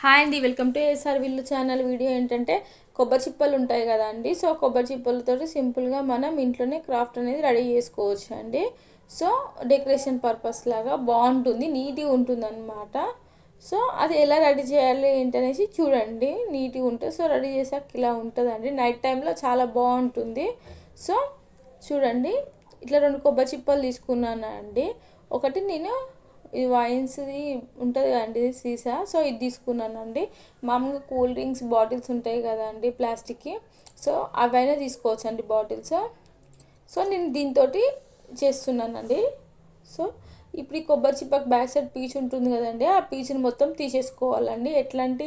Hi అండి welcome to ASR విల్లు channel. Video ఏంటంటే కొబ్బరి చిప్పలు ఉంటాయి కదా అండి. సో కొబ్బరి చిప్పలతో సింపుల్గా మనం ఇంట్లోనే క్రాఫ్ట్ అనేది రెడీ చేసుకోవచ్చు అండి. సో డెకరేషన్ పర్పస్ లాగా బాగుంటుంది నీట్గా ఉంటుంది అనమాట సో అది ఎలా రెడీ చేయాలి ఏంటనేసి చూడండి. నీట్గా ఉంటుంది సో రెడీ చేసాక ఇలా ఉంటుందండి. నైట్ టైంలో చాలా బాగుంటుంది. సో చూడండి. ఇట్లా రెండు కొబ్బరి చిప్పలు తీసుకున్నాను అండి ఒకటి నేను ఇది వైన్స్ది ఉంటుంది కదండి సీసా? సో ఇది తీసుకున్నానండి. మామూలుగా కూల్ డ్రింక్స్ బాటిల్స్ ఉంటాయి కదండి ప్లాస్టిక్కి. సో అవైనా తీసుకోవచ్చు అండి బాటిల్స్. సో నేను దీంతో చేస్తున్నానండి. సో ఇప్పుడు ఈ కొబ్బరి చిప్పకి బ్యాక్ సైడ్ పీచ్ ఉంటుంది కదండి ఆ పీచుని మొత్తం తీసేసుకోవాలండి. ఎట్లాంటి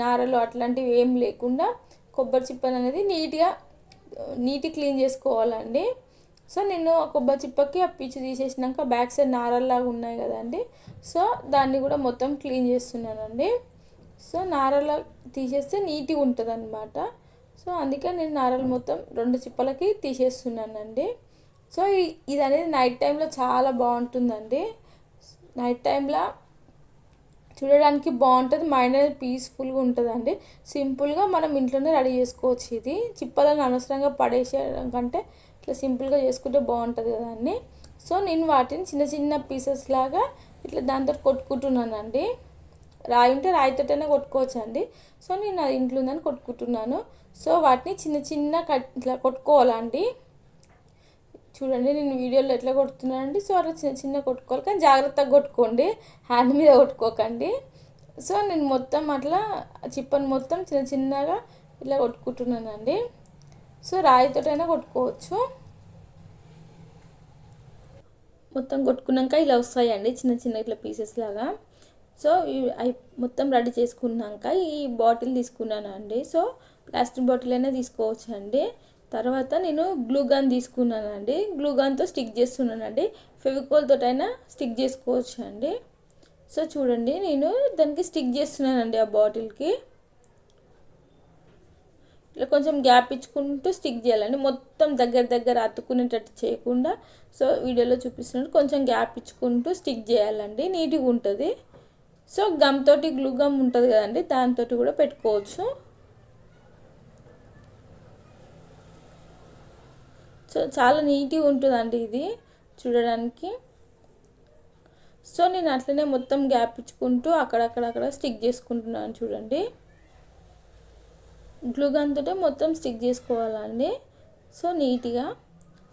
నారలు అట్లాంటివి ఏం లేకుండా కొబ్బరి చిప్పని అనేది నీట్గా నీట్గా క్లీన్ చేసుకోవాలండి. సో నేను కొబ్బరి చిప్పకి ఆ పీచు తీసేసినాక బ్యాక్ సైడ్ నారల్లాగా ఉన్నాయి కదండి. సో దాన్ని కూడా మొత్తం క్లీన్ చేస్తున్నానండి. సో నారల తీసేస్తే నీట్గా ఉంటుంది అనమాట సో అందుకే నేను నారలు మొత్తం రెండు చిప్పలకి తీసేస్తున్నానండి. సో ఇది అనేది నైట్ టైంలో చాలా బాగుంటుందండి. నైట్ టైంలో చూడడానికి బాగుంటుంది మైండ్ అనేది పీస్ఫుల్గా ఉంటుందండి. సింపుల్గా మనం ఇంట్లోనే రెడీ చేసుకోవచ్చు ఇది. చిప్పలను అనవసరంగా పడేసేయడం కంటే ఇట్లా సింపుల్గా చేసుకుంటే బాగుంటుంది కదా సో నేను వాటిని చిన్న చిన్న పీసెస్ లాగా ఇట్లా దాంతో కొట్టుకుంటున్నానండి. రాయి ఉంటే రాయితోటైనా కొట్టుకోవచ్చు అండి సో నేను అది ఇంట్లో ఉందని కొట్టుకుంటున్నాను. సో వాటిని చిన్న చిన్న కట్ ఇట్లా కొట్టుకోవాలండి. చూడండి నేను వీడియోలో ఎట్లా కొడుతున్నానండి? సో అలా చిన్న చిన్న కొట్టుకోవాలి. కానీ జాగ్రత్తగా కొట్టుకోండి. హ్యాండ్ మీద కొట్టుకోకండి. సో నేను మొత్తం అట్లా చిప్పని మొత్తం చిన్న చిన్నగా ఇట్లా కొట్టుకుంటున్నానండి. సో రాయితోటైనా కొట్టుకోవచ్చు. మొత్తం కొట్టుకున్నాక ఇలా వస్తాయండి. చిన్న చిన్న ఇట్లా పీసెస్ లాగా. సో అవి మొత్తం రెడీ చేసుకున్నాక ఈ బాటిల్ తీసుకున్నాను అండి సో ప్లాస్టిక్ బాటిల్ అయినా తీసుకోవచ్చు అండి తర్వాత నేను గ్లూ గన్ తీసుకున్నానండి. గ్లూ గన్తో స్టిక్ చేస్తున్నానండి. ఫెవికోల్ తోటైనా స్టిక్ చేసుకోవచ్చు అండి. సో చూడండి నేను దానికి స్టిక్ చేస్తున్నానండి ఆ బాటిల్కి ఇట్లా కొంచెం గ్యాప్ ఇచ్చుకుంటూ స్టిక్ చేయాలండి. మొత్తం దగ్గర దగ్గర అతుక్కునేటట్టు చేయకుండా సో వీడియోలో చూపిస్తున్నాడు కొంచెం గ్యాప్ ఇచ్చుకుంటూ స్టిక్ చేయాలండి. నీట్గా ఉంటుంది. సో గమ్ తోటి గ్లూ గమ్ ఉంటుంది కదండి దాంతో కూడా పెట్టుకోవచ్చు. సో చాలా నీట్గా ఉంటుందండి ఇది చూడడానికి. సో నేను అట్లనే మొత్తం గ్యాప్ ఇచ్చుకుంటూ అక్కడక్కడక్కడ స్టిక్ చేసుకుంటున్నాను చూడండి. గ్లూ గన్తో మొత్తం స్టిక్ చేసుకోవాలండి. సో నీట్గా.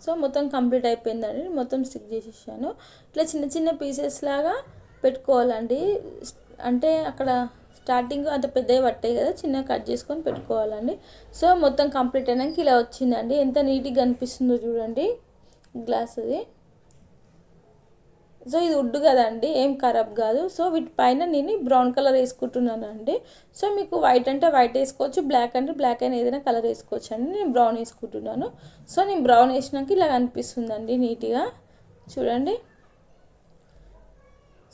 సో మొత్తం కంప్లీట్ అయిపోయిందండి. మొత్తం స్టిక్ చేసేసాను. ఇట్లా చిన్న చిన్న పీసెస్ లాగా పెట్టుకోవాలండి. అంటే అక్కడ స్టార్టింగ్ అంత పెద్దవి పట్టాయి కదా చిన్నగా కట్ చేసుకొని పెట్టుకోవాలండి. సో మొత్తం కంప్లీట్ అయినాక ఇలా వచ్చిందండి. ఎంత నీట్గా కనిపిస్తుందో చూడండి. గ్లాస్ అది. సో ఇది ఉడ్డు కదండి ఏం ఖరాబ్ కాదు. సో వీటి పైన నేను బ్రౌన్ కలర్ వేసుకుంటున్నాను అండి సో మీకు వైట్ అంటే వైట్ వేసుకోవచ్చు బ్లాక్ అంటే బ్లాక్ అయినా ఏదైనా కలర్ వేసుకోవచ్చు అండి నేను బ్రౌన్ వేసుకుంటున్నాను. సో నేను బ్రౌన్ వేసినాక ఇలా కనిపిస్తుందండి నీట్గా. చూడండి.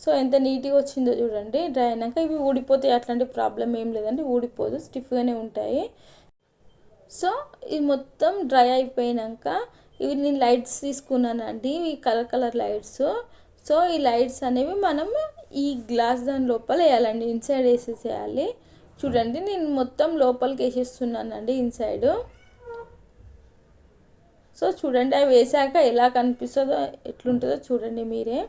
సో ఎంత నీట్గా వచ్చిందో చూడండి. డ్రై అయినాక ఇవి ఊడిపోతాయి. అట్లాంటి ప్రాబ్లం ఏం లేదండి. ఊడిపోదు. స్టిఫ్గానే ఉంటాయి. సో ఇది మొత్తం డ్రై అయిపోయినాక ఇవి నేను లైట్స్ తీసుకున్నానండి. ఈ కలర్ కలర్ లైట్స్. సో ఈ లైట్స్ అనేవి మనం ఈ గ్లాస్ దాని లోపల వేయాలండి. ఇన్సైడ్ వేసేసేయాలి. చూడండి. నేను మొత్తం లోపలికి వేసేస్తున్నానండి ఇన్సైడ్. సో చూడండి. అవి వేసాక ఎలా కనిపిస్తుందో ఎట్లుంటుందో చూడండి మీరే.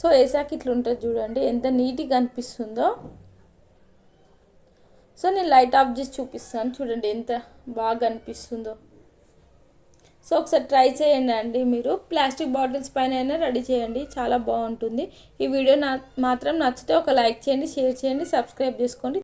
సో వేసాక ఇట్లుంటుంది చూడండి ఎంత నీట్గా అనిపిస్తుందో. సో నేను లైట్ ఆఫ్ చేసి చూపిస్తాను చూడండి ఎంత బాగా అనిపిస్తుందో. సో ఒకసారి ట్రై చేయండి అండి మీరు. ప్లాస్టిక్ బాటిల్స్ పైన అయినా రెడీ చేయండి చాలా బాగుంటుంది. ఈ వీడియో నా మాత్రం నచ్చితే ఒక లైక్ చేయండి షేర్ చేయండి సబ్స్క్రైబ్ చేసుకోండి.